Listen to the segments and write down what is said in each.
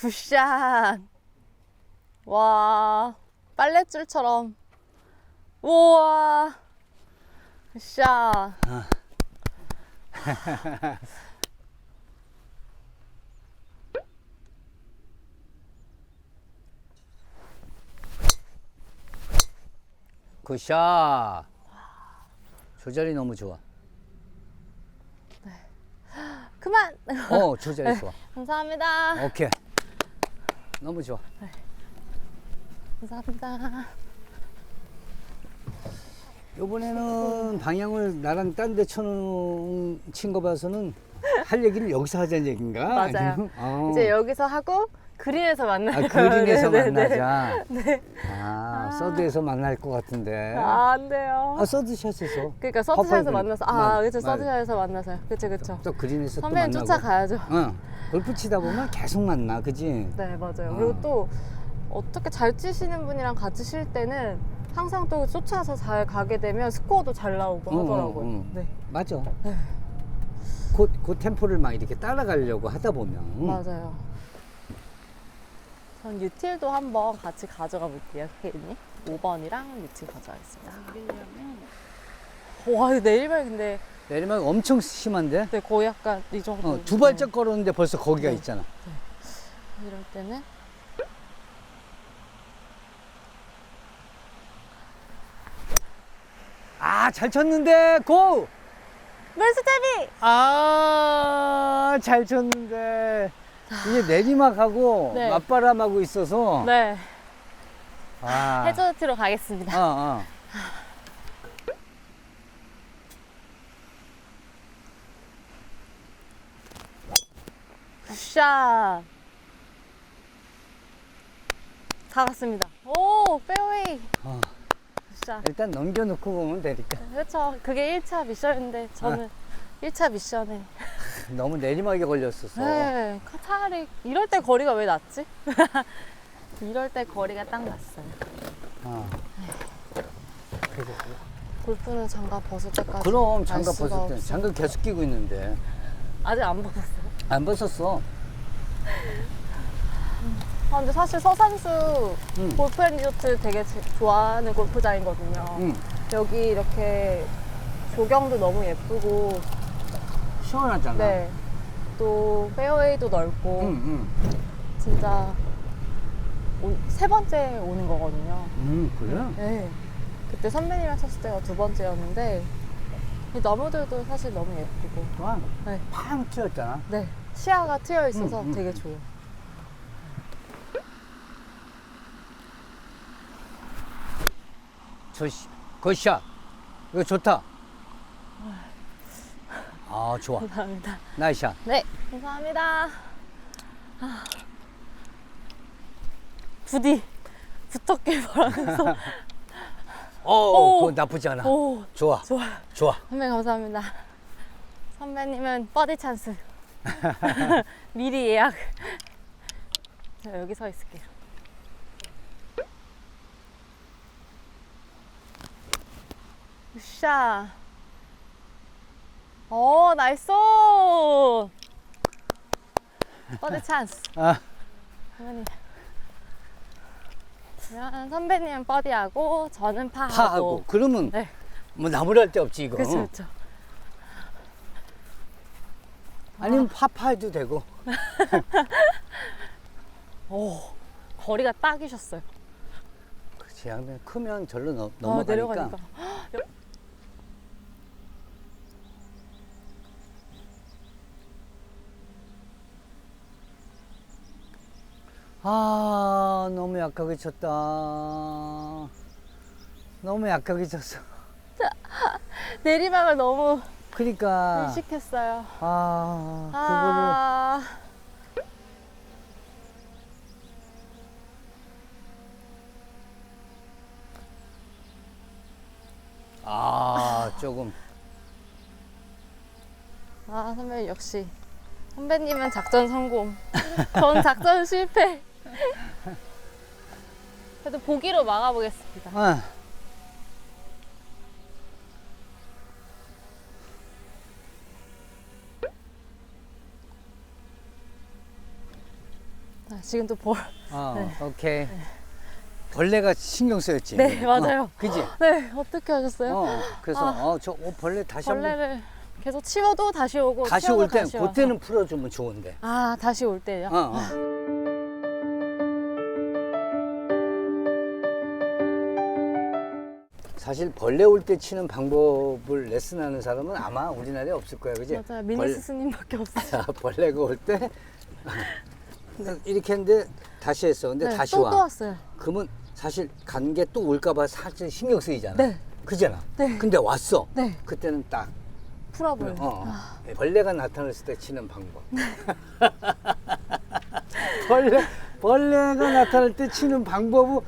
굿샷. 와, 빨랫줄처럼. 우와. 굿샷. 굿샷. 조절이 너무 좋아. 그만. 어, 조절이 좋아. 감사합니다. 오케이. 너무 좋아. 감사합니다. 이번에는 방향을 나랑 딴 데 쳐놓은 친거 봐서는 할 얘기를 여기서 하자는 얘기인가? 맞아요. 아니면- 어. 이제 여기서 하고 그린에서 만나요. 아, 그린에서 네, 네, 네. 만나자. 네. 아, 서드에서 만날 것 같은데. 아, 안 돼요. 아, 서드샷에서. 그러니까 서드샷에서 만나서. 아, 맞- 그렇죠. 서드샷에서 만나서요. 그렇죠, 그렇죠. 또 그린에서 또 선배님 만나고. 쫓아가야죠. 응. 골프 치다 보면 계속 만나, 그지? 네, 맞아요. 어. 그리고 또 어떻게 잘 치시는 분이랑 같이 칠 때는 항상 또 쫓아서 잘 가게 되면 스코어도 잘 나오고 응, 하더라고요. 응, 응. 네, 맞아. 그, 그 템포를 막 이렇게 따라가려고 하다 보면. 맞아요. 전 유틸도 한번 같이 가져가 볼게요, 케이님. 5번이랑 유틸 가져가겠습니다. 와, 이거 내일발 근데 내리막 엄청 심한데? 네, 거의 약간 이 정도. 어, 두 발짝 네. 걸었는데 벌써 거기가 네. 있잖아. 이럴 때는 아, 잘 쳤는데, 고! 멜스테비! 아, 잘 쳤는데. 이게 내리막하고 네. 맞바람하고 있어서. 네, 아. 해저드로 가겠습니다. 어, 어. 샷. 다 갔습니다. 오, 페어웨이. 어. 굿샷. 일단 넘겨놓고 보면 되니까. 그렇죠. 그게 1차 미션인데 저는 1차 미션에 너무 내리막에 걸렸었어. 네, 차라리 이럴 때 거리가 왜 낮지? 이럴 때 거리가 딱 났어요. 어. 그래서 골프는 장갑 벗을 때까지 그럼 알 장갑 수가 벗을 때 없어. 장갑 계속 끼고 있는데 아직 안 벗었어요. 안 벗었어. 아, 근데 사실 서산수 응. 골프 앤 리조트 되게 제- 좋아하는 골프장이거든요. 응. 여기 이렇게 조경도 너무 예쁘고, 시원하잖아. 네. 또 페어웨이도 넓고, 응, 응. 진짜 오- 세 번째 오는 거거든요. 음, 그래? 네. 그때 선배님이랑 쳤을 때가 두 번째였는데, 이 나무들도 사실 너무 예쁘고, 좋아. 네. 팡 튀었잖아. 네. 시야가 트여 있어서 음, 음. 되게 좋아요. 저 씨, 굿샷. 이거 좋다. 아, 좋아. 감사합니다. 나이샷. 네, 감사합니다. 아. 부디 붙었길 바라면서. 어, 오. 그거 나쁘지 않아. 오, 좋아, 좋아요. 좋아. 선배 감사합니다. 선배님은 버디 찬스. 미리 예약. 자, 여기 서 있을게요. 샤. 오, 나이스! 버디 찬스. 아, 선배님. 그러면 선배님은 버디하고 저는 파하고. 파하고. 그러면 네. 뭐 나무랄 데 없지, 이거. 그렇죠, 그렇죠. 아니면 파파해도 되고. 오, 거리가 딱이셨어요. 그렇지. 그냥 크면 절로 넘- 아, 넘어가니까. 내려가니까. 아, 너무 약하게 쳤다. 너무 약하게 쳤어. 내리막을 너무 그러니까 의식했어요. 아, 아, 그거를 아, 조금 아, 선배님 역시. 선배님은 작전 성공. 전 작전 실패. 그래도 보기로 막아보겠습니다. 아. 아, 지금 또 벌. 어, 네. 오케이. 벌레가 신경 쓰였지. 네, 맞아요. 어, 그지? 네, 어떻게 하셨어요? 어, 그래서 아. 어, 저 어, 벌레 다시 한번 벌레를 계속 치워도 다시 오고 다시 치워도 올 때 다시 와서. 그때는 풀어주면 좋은데. 아 다시 올 때요? 어, 어. 사실 벌레 올 때 치는 방법을 레슨하는 사람은 아마 우리나라에 없을 거야, 그지? 맞아요. 미니 벌- 스님밖에 없어요. 자, 벌레가 올 때 이렇게 했는데 다시 했어. 근데 네, 다시 또, 와. 또 왔어요. 그러면 사실 간 게 또 올까봐 살짝 신경 쓰이잖아. 네. 그잖아. 네. 근데 왔어. 네, 그때는 딱 풀어버려요. 어, 아, 벌레가 나타났을 때 치는 방법. 벌레 벌레가 나타날 때 치는 방법은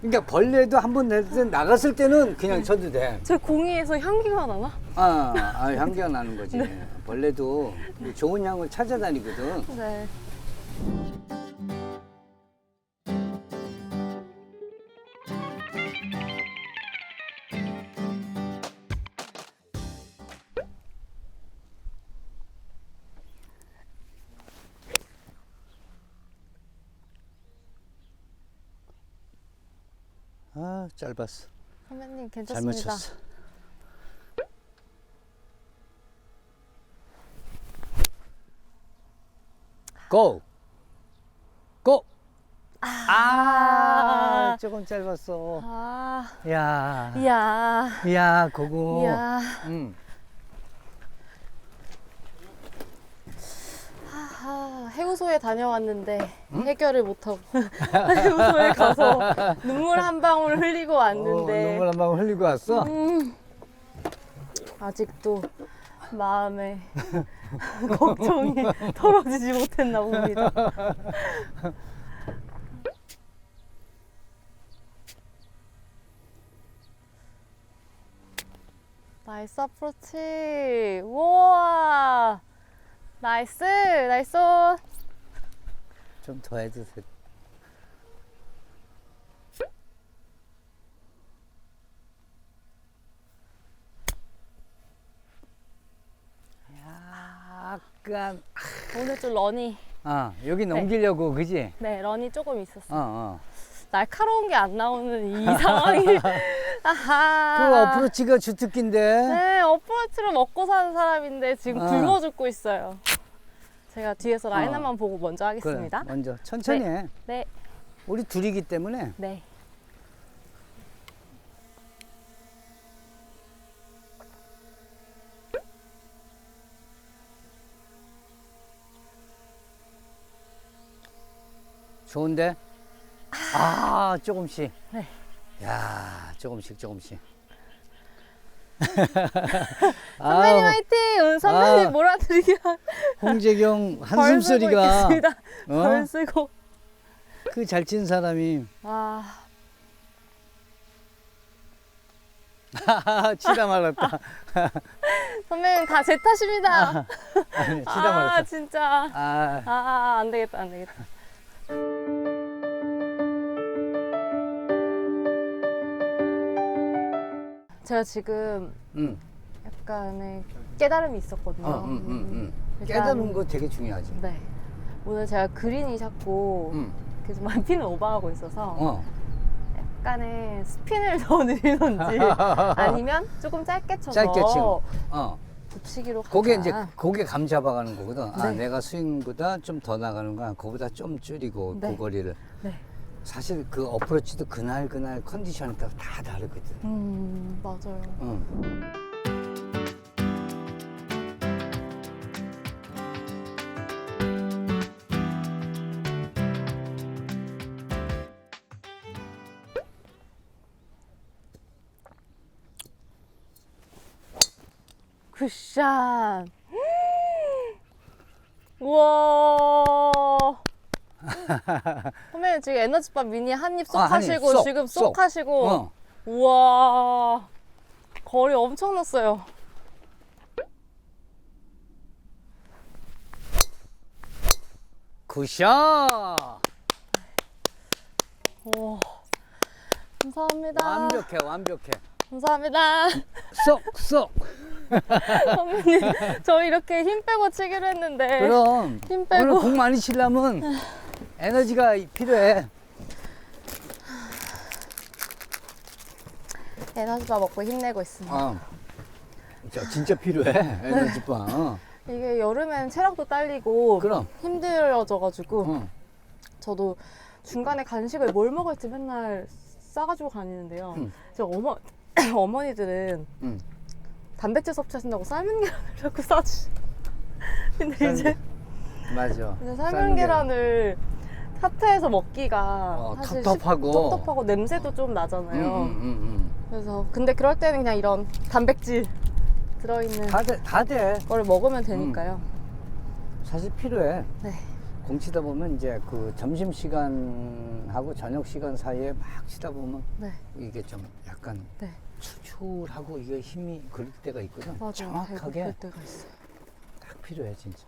그러니까 벌레도 한 번 나갔을 때는 그냥 쳐도 돼. 저 공이에서 향기가 나나? 아, 아 향기가 나는 거지. 벌레도 좋은 향을 찾아다니거든. 네. 아, 짧았어. 선배님 잘 괜찮습니다. 고! 고! 아, 조금 짧았어. 아, 야, 이야, 야, 그거. 이야. 응. 아, 해우소에 다녀왔는데 해결을 못하고 해우소에 가서 눈물 한 방울 흘리고 어, 왔는데 눈물 한 방울 흘리고 왔어. 음, 아직도 마음에 걱정이 털어지지 못했나 봅니다. 나이스 어프로치. 우와. 나이스. 나이스. 온. 좀더 해주세요. 약간 오늘 좀 런이 아 여기 넘기려고 그지? 네 런이 조금 있었어. 어 어. 날카로운 게 안 나오는 이 상황이. 아하. 그 어프로치가 주특기인데. 네, 어프로치를 먹고 사는 사람인데 지금 아. 굶어 죽고 있어요. 제가 뒤에서 라인 어. 보고 먼저 그래, 하겠습니다. 먼저 천천히 해. 네, 우리 둘이기 때문에. 네. 좋은데? 아, 조금씩. 네. 야, 조금씩, 조금씩. 선배님 아, 화이팅! 오늘 선배님 아. 몰아드리기 홍재경 한숨 소리가 있겠습니다. 어? 벌 쓰고. 그 잘 친 사람이 아, 치다 말았다. 선배님 다 제 탓입니다. 아니, 치다 아, 말았어. 진짜. 아, 아, 안 되겠다, 안 되겠다. 제가 지금 응, 약간의 깨달음이 있었거든요. 어, 응, 응, 응. 일단- 깨달은 거 되게 중요하지. 네. 오늘 제가 그린이 자꾸 응, 계속 많이는 오버하고 있어서 어. 약간의 스핀을 더 늘리던지 아니면 조금 짧게 쳐서 짧게 치고. 어. 붙이기로 가자. 그게 이제 그게 감 잡아가는 거거든. 아, 네. 내가 스윙보다 좀 더 나가는 거야. 그거보다 좀 줄이고 네. 그 거리를. 네. 사실 그 어프로치도 그날 그날 컨디션에 따라 다 다르거든. 음 맞아요. 응. 굿샷. 우와. 선배님 지금 에너지바 미니 한 입 쏙 아, 한 입 하시고 쏙, 지금 쏙, 쏙. 하시고 어. 우와 거리 엄청 났어요. 굿샷. 오, 감사합니다. 완벽해, 완벽해. 감사합니다. 쏙, 쏙. 선배님, 저 이렇게 힘 빼고 치기로 했는데. 그럼 힘 빼고. 오늘 공 많이 치려면 에너지가 필요해. 에너지바 먹고 힘내고 있습니다. 어. 저 진짜 필요해. 에너지바. 어. 이게 여름엔 체력도 딸리고 그럼. 힘들어져가지고 어. 저도 중간에 간식을 뭘 먹을지 맨날 싸가지고 다니는데요. 음. 저 어머 어머니들은 응. 단백질 섭취하신다고 삶은 계란을 자꾸 싸주. 근데 삶은 이제 맞아. 이제 삶은 계란을 사태에서 먹기가 어, 사실 텁텁하고. 텁텁하고 냄새도 좀 나잖아요. 응, 응, 응, 그래서 근데 그럴 때는 그냥 이런 단백질 들어있는 응. 다 돼, 다 돼. 걸 먹으면 되니까요. 사실 필요해. 네. 공치다 보면 이제 그 점심 시간하고 저녁 시간 사이에 막 치다 보면 네. 이게 좀 약간 네. 출출하고 이게 힘이 그럴 때가 있거든. 맞아요. 정확하게 배고플 때가 있어요. 딱 필요해 진짜.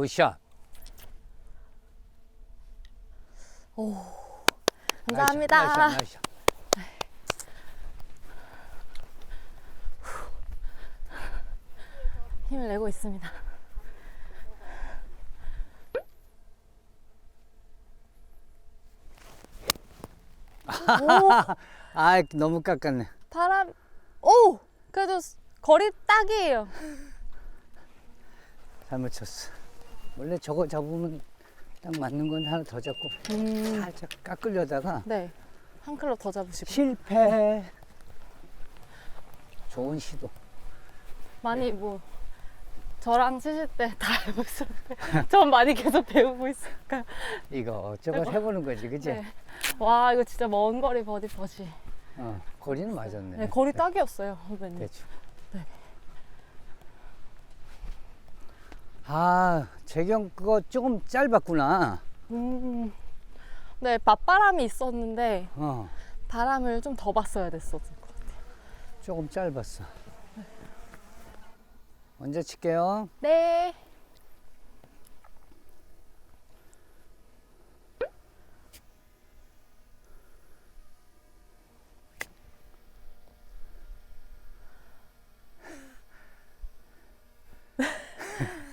굿샷. 감사합니다. 나이스 샷, 나이스 샷. 힘을 내고 있습니다. 오, 아 너무 깎았네. 바람. 오, 그래도 거리 딱이에요. 잘못 쳤어. 원래 저거 잡으면 딱 맞는 건 하나 더 잡고 음, 살짝 깎으려다가 네. 한 클럽 더 잡으시고. 실패. 좋은 시도. 많이 뭐 저랑 치실 때다 해보실 때. 전 많이 계속 배우고 있으니까. 이거 저거 해보는 거지, 그지? 네. 와, 이거 진짜 먼 거리 버디 버디. 어, 거리는 맞았네. 네, 거리 딱이었어요, 선배님. 대충. 아, 재경 그거 조금 짧았구나. 음, 네, 맞바람이 있었는데 어, 바람을 좀 더 봤어야 됐었을 것 같아요. 조금 짧았어. 먼저 칠게요. 네.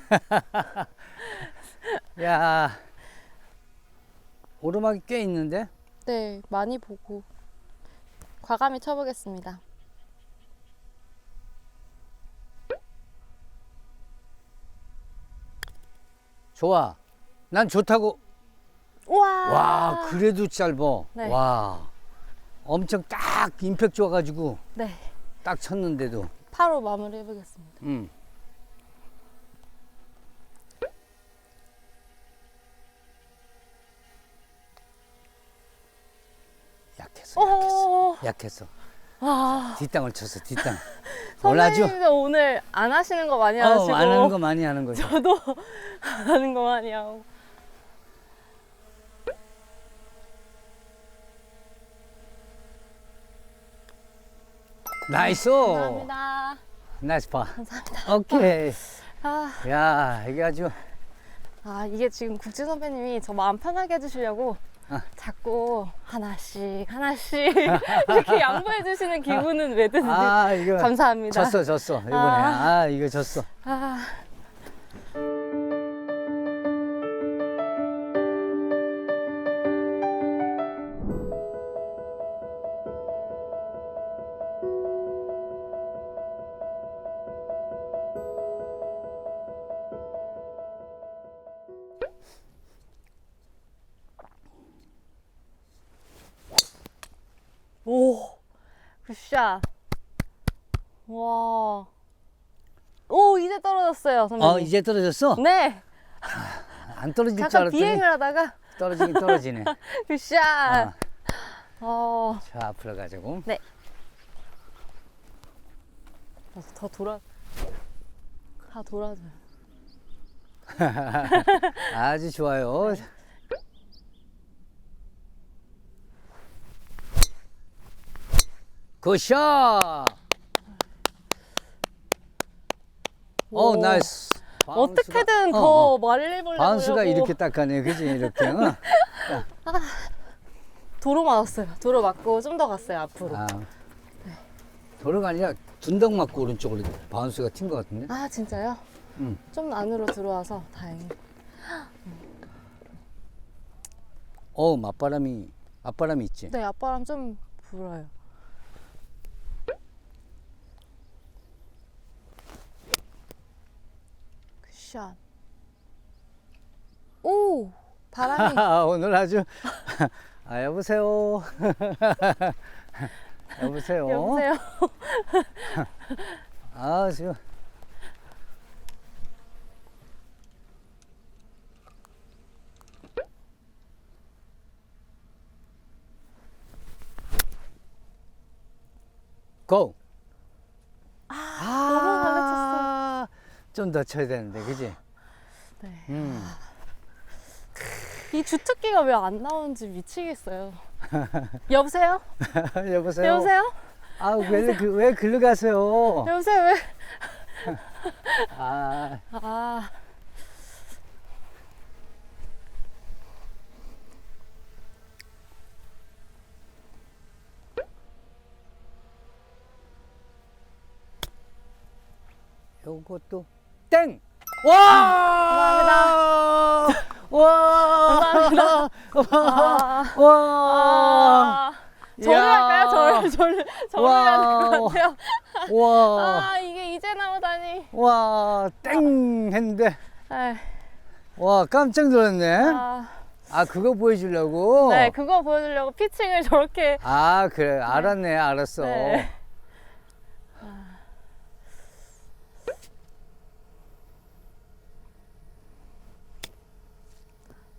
야, 오르막이 꽤 있는데? 네, 많이 보고 과감히 쳐보겠습니다. 좋아. 난 좋다고. 우와. 와, 그래도 짧어. 네. 와, 엄청 딱 임팩트 줘가지고 네, 딱 쳤는데도. 파로 마무리 해보겠습니다. 음. 약했어, 약했어. 와. 뒷땅을 쳤어, 뒷땅. 선배님도 오늘 안 하시는 거 많이 어, 하시고 안 하는 거 많이 하는 거죠. 저도 안 하는 거 많이 하고 나이스. 감사합니다. 나이스 파. 감사합니다. 오케이. 아, 야, 이게 아주 아 이게 지금 국진 선배님이 저 마음 편하게 해주시려고 아. 자꾸 하나씩 하나씩 이렇게 양보해 주시는 기분은 왜 드는지 아, 이거 감사합니다. 졌어, 졌어. 이번에. 아. 아, 이거 졌어. 아, 굿샷. 와. 오, 이제 떨어졌어요, 선배님. 어, 이제 떨어졌어? 네. 안 떨어질 줄 잠깐 알았더니 비행을 하다가 떨어지긴 떨어지네. 굿샷. 아, 어. 자, 앞으로 가자고. 더 돌아. 다 돌아줘요. 아주 좋아요. 굿샷! 오, 나이스. 어떻게든 바운스가- 더 어, 어. 멀리 보려고. 바운스가 이렇게 딱하네. 그지? 이렇게. 어? 도로 맞았어요. 도로 맞고 좀 더 갔어요, 앞으로. 아, 도로가 아니라 둔덕 맞고 오른쪽으로 바운스가 튄 것 같은데? 아 진짜요? 응. 좀 안으로 들어와서 다행히. 어 맞바람이 앞바람이 있지. 네 앞바람 좀 불어요. 굿샷. 오 바람이 오늘 아주 아 여보세요. 여보세요. 여보세요. 아 지금 고. 아, 좀 더 쳐야 되는데, 그지? 네. 음. 이 주특기가 왜 안 나오는지 미치겠어요. 여보세요? 여보세요. 여보세요? 아, 왜, 그, 왜 글로 가세요? 여보세요? 왜? 아, 아. 요것도 땡! 와! 와! 감사합니다. 아. 와! 아. 저를 야. 할까요? 저를, 저를, 저를 해야 될것 와. 같아요. 와! 아, 이게 이제 나오다니. 와! 땡! 했는데 에이, 와, 깜짝 놀랐네. 아. 아, 그거 보여주려고? 네, 그거 보여주려고 피칭을 저렇게. 아, 그래. 알았네. 알았어. 네.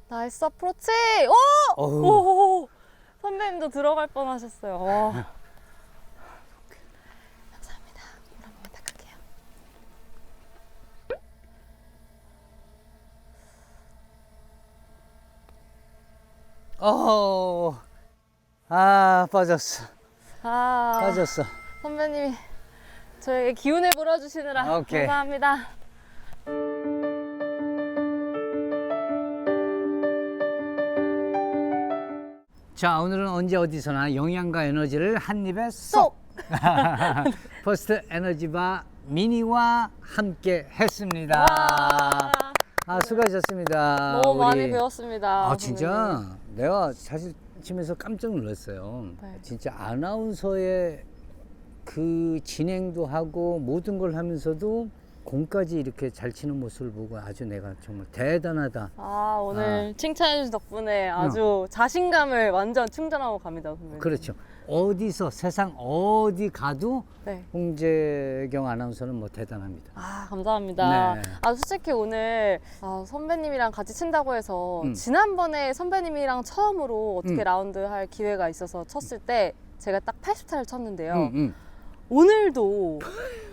나이스 어프로치! 오! 어후. 오! 선배님도 들어갈 뻔 하셨어요. 와. 감사합니다. 물 한 번만 닦을게요. 어. 아, 빠졌어. 아, 빠졌어. 선배님이 저에게 기운을 불어주시느라 오케이. 감사합니다. 자, 오늘은 언제 어디서나 영양과 에너지를 한 입에 쏙! 쏙! 퍼스트 에너지바 미니와 함께 했습니다. 와. 아, 수고하셨습니다. 너무 많이. 배웠습니다. 아. 진짜 내가 사실 치면서 깜짝 놀랐어요. 네. 진짜 아나운서의 그 진행도 하고 모든 걸 하면서도 공까지 이렇게 잘 치는 모습을 보고 아주 내가 정말 대단하다. 아 오늘 칭찬해 주신 덕분에 아주 자신감을 완전 충전하고 갑니다 선배님. 그렇죠. 어디서 세상 어디 가도 네. 홍재경 아나운서는 뭐 대단합니다. 아 감사합니다. 네. 아 솔직히 오늘 아, 선배님이랑 같이 친다고 해서 음. 지난번에 선배님이랑 처음으로 어떻게 음. 라운드 할 기회가 있어서 쳤을 때 제가 딱 80타를 쳤는데요. 응, 응. 오늘도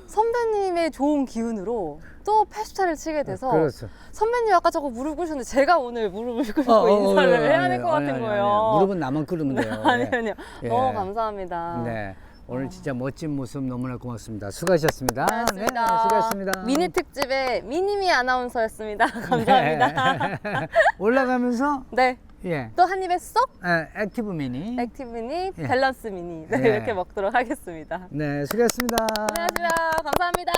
선배님의 좋은 기운으로 또 80타를 치게 돼서 그렇죠. 선배님 아까 저거 무릎 꿇으셨는데 제가 오늘 무릎을 꿇고 어, 어, 인사를 어, 해야 아니, 될것 아니, 같은 아니, 거예요. 아니, 무릎은 나만 꿇으면 돼요. 아니 네. 아니요. 예. 너무 감사합니다. 네. 오늘 진짜 멋진 모습 너무나 고맙습니다. 수고하셨습니다. 고맙습니다. 네, 수고하셨습니다. 미니 특집의 미니미 아나운서였습니다. 감사합니다. 네. 올라가면서 네. 예. 또 한 입에 쏙 에, 액티브 미니. 액티브 미니, 예. 밸런스 미니 네, 예. 이렇게 먹도록 하겠습니다. 네, 수고하셨습니다. 안녕하세요. 감사합니다.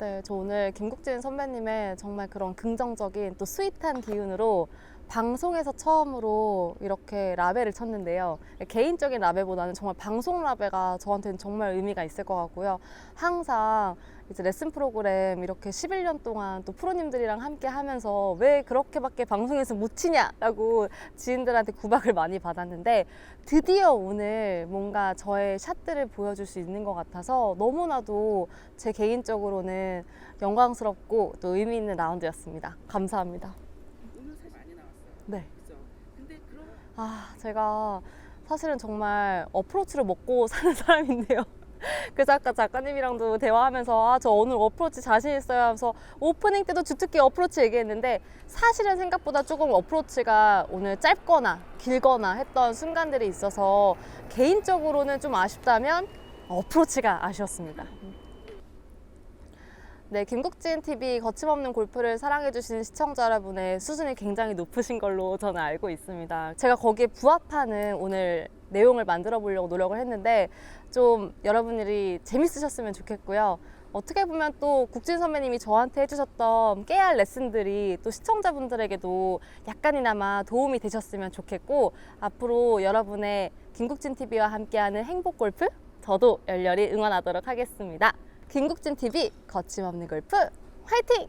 네, 저 오늘 김국진 선배님의 정말 그런 긍정적인 또 스윗한 기운으로 방송에서 처음으로 이렇게 라벨을 쳤는데요. 개인적인 라벨보다는 정말 방송 라벨가 저한테는 정말 의미가 있을 것 같고요. 항상 이제 레슨 프로그램 이렇게 11년 동안 또 프로님들이랑 함께 하면서 왜 그렇게밖에 방송에서 못 치냐라고 지인들한테 구박을 많이 받았는데 드디어 오늘 뭔가 저의 샷들을 보여줄 수 있는 것 같아서 너무나도 제 개인적으로는 영광스럽고 또 의미 있는 라운드였습니다. 감사합니다. 오늘 사실 많이 나왔어요. 네. 그죠? 근데 그럼 아, 제가 사실은 정말 어프로치를 먹고 사는 사람인데요. 그래서 아까 작가님이랑도 대화하면서 아, 저 오늘 어프로치 자신 있어요 하면서 오프닝 때도 주특기 어프로치 얘기했는데 사실은 생각보다 조금 어프로치가 오늘 짧거나 길거나 했던 순간들이 있어서 개인적으로는 좀 아쉽다면 어프로치가 아쉬웠습니다. 네, 김국진 TV 거침없는 골프를 사랑해주시는 시청자 여러분의 수준이 굉장히 높으신 걸로 저는 알고 있습니다. 제가 거기에 부합하는 오늘 내용을 만들어 보려고 노력을 했는데 좀 여러분들이 재밌으셨으면 좋겠고요. 어떻게 보면 또 국진 선배님이 저한테 해주셨던 깨알 레슨들이 또 시청자분들에게도 약간이나마 도움이 되셨으면 좋겠고 앞으로 여러분의 김국진 TV와 함께하는 행복 골프 저도 열렬히 응원하도록 하겠습니다. 김국진 TV 거침없는 골프 화이팅!